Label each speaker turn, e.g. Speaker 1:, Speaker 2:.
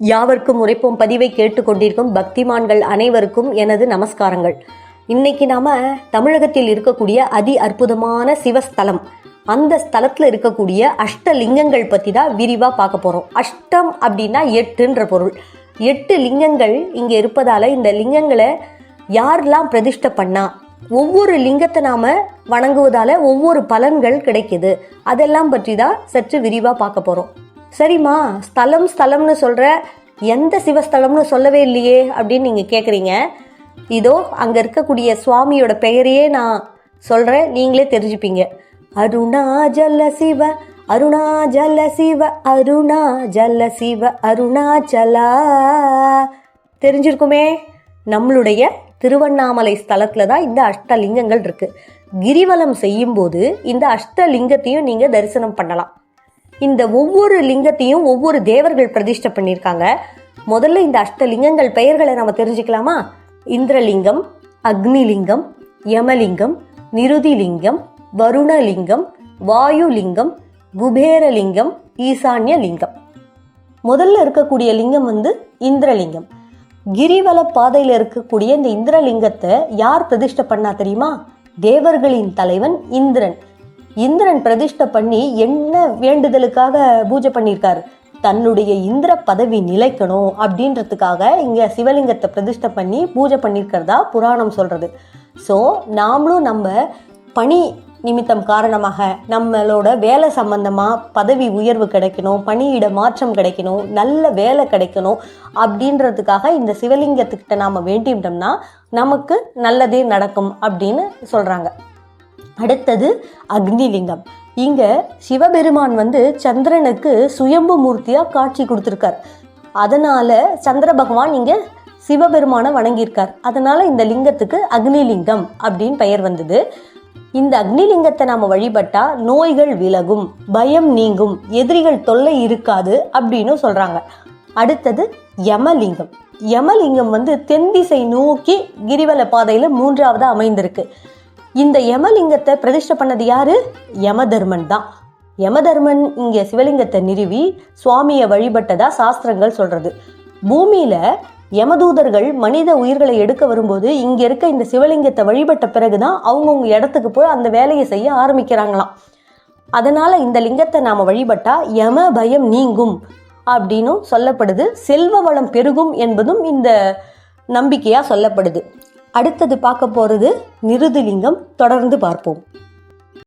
Speaker 1: யாவர்க்கும் உரைப்போம் பதிவை கேட்டுக்கொண்டிருக்கும் பக்திமான்கள் அனைவருக்கும் எனது நமஸ்காரங்கள். இன்னைக்கு நாம தமிழகத்தில் இருக்கக்கூடிய அதி அற்புதமான சிவஸ்தலம் அந்த ஸ்தலத்தில் இருக்கக்கூடிய அஷ்டலிங்கங்கள் பத்தி தான் விரிவா பார்க்க போறோம். அஷ்டம் அப்படின்னா எட்டுன்ற பொருள். எட்டு லிங்கங்கள் இங்க இருப்பதால இந்த லிங்கங்களை யாரெல்லாம் பிரதிஷ்டை பண்ணா ஒவ்வொரு லிங்கத்தை நாம வணங்குவதால ஒவ்வொரு பலன்கள் கிடைக்குது. அதெல்லாம் பற்றி தான் சற்று விரிவா பார்க்க போறோம். சரிம்மா ஸ்தலம் ஸ்தலம்னு சொல்கிற எந்த சிவஸ்தலம்னு சொல்லவே இல்லையே அப்படின்னு நீங்கள் கேட்குறீங்க இதோ அங்கே இருக்கக்கூடிய சுவாமியோட பெயரையே நான் சொல்கிறேன் நீங்களே தெரிஞ்சுப்பீங்க. அருணாஜல சிவ அருணாஜல சிவ அருணாஜல சிவ அருணாச்சலா. தெரிஞ்சிருக்குமே? நம்மளுடைய திருவண்ணாமலை ஸ்தலத்தில் தான் இந்த அஷ்டலிங்கங்கள் இருக்குது கிரிவலம் செய்யும்போது இந்த அஷ்டலிங்கத்தையும் நீங்கள் தரிசனம் பண்ணலாம். இந்த ஒவ்வொரு லிங்கத்தையும் ஒவ்வொரு தேவர்கள் பிரதிஷ்டை பண்ணியிருக்காங்க முதல்ல இந்த அஷ்டலிங்கங்கள் பெயர்களை நம்ம தெரிஞ்சுக்கலாமா? இந்திரலிங்கம் அக்னிலிங்கம் யமலிங்கம் நிருதிலிங்கம் வருணலிங்கம் வாயுலிங்கம் குபேரலிங்கம் ஈசான்ய லிங்கம் முதல்ல இருக்கக்கூடிய லிங்கம் வந்து இந்திரலிங்கம். கிரிவல பாதையில் இருக்கக்கூடிய இந்த இந்திரலிங்கத்தை யார் பிரதிஷ்டை பண்ணா தெரியுமா? தேவர்களின் தலைவன் இந்திரன். இந்திரன் பிரதிஷ்டை பண்ணி என்ன வேண்டுதலுக்காக பூஜை பண்ணியிருக்காரு? தன்னுடைய இந்திர பதவி நிலைக்கணும் அப்படின்றதுக்காக இங்க சிவலிங்கத்தை பிரதிஷ்டை பண்ணி பூஜை பண்ணியிருக்கிறதா புராணம் சொல்றது. ஸோ நாமளும் நம்ம பணி நிமித்தம் காரணமாக நம்மளோட வேலை சம்பந்தமா பதவி உயர்வு கிடைக்கணும் பணியிட மாற்றம் கிடைக்கணும் நல்ல வேலை கிடைக்கணும் அப்படின்றதுக்காக இந்த சிவலிங்கத்துக்கிட்ட நாம வேண்டிட்டோம்னா நமக்கு நல்லதே நடக்கும் அப்படின்னு சொல்றாங்க. அடுத்தது அக்னிலிங்கம். இங்க சிவபெருமான் வந்து சந்திரனுக்கு சுயம்பு மூர்த்தியா காட்சி கொடுத்துருக்கார். அதனால சந்திர பகவான் இங்க சிவபெருமானை வணங்கியிருக்கார். அதனால இந்த லிங்கத்துக்கு அக்னிலிங்கம் அப்படின்னு பெயர் வந்தது. இந்த அக்னிலிங்கத்தை நாம வழிபட்டா நோய்கள் விலகும் பயம் நீங்கும் எதிரிகள் தொல்லை இருக்காது அப்படின்னு சொல்றாங்க. அடுத்தது யமலிங்கம். யமலிங்கம் வந்து தென் திசை நோக்கி கிரிவல பாதையில மூன்றாவது அமைந்திருக்கு. இந்த யமலிங்கத்தை பிரதிஷ்டை பண்ணது யாரு? யமதர்மன் தான். யமதர்மன் இங்க சிவலிங்கத்தை நிறுவி சுவாமியை வழிபட்டதா சாஸ்திரங்கள் சொல்றது. பூமியில யமதூதர்கள் மனித உயிர்களை எடுக்க வரும்போது இங்க இருக்க இந்த சிவலிங்கத்தை வழிபட்ட பிறகுதான் அவங்கவுங்க இடத்துக்கு போய் அந்த வேலையை செய்ய ஆரம்பிக்கிறாங்களாம். அதனால இந்த லிங்கத்தை நாம வழிபட்டா யம பயம் நீங்கும் அப்படின்னும் சொல்லப்படுது. செல்வ வளம் பெருகும் என்பதும் இந்த நம்பிக்கையா சொல்லப்படுது. அடுத்தது பார்க்க போகிறது நிருதிலிங்கம் தொடர்ந்து பார்ப்போம்.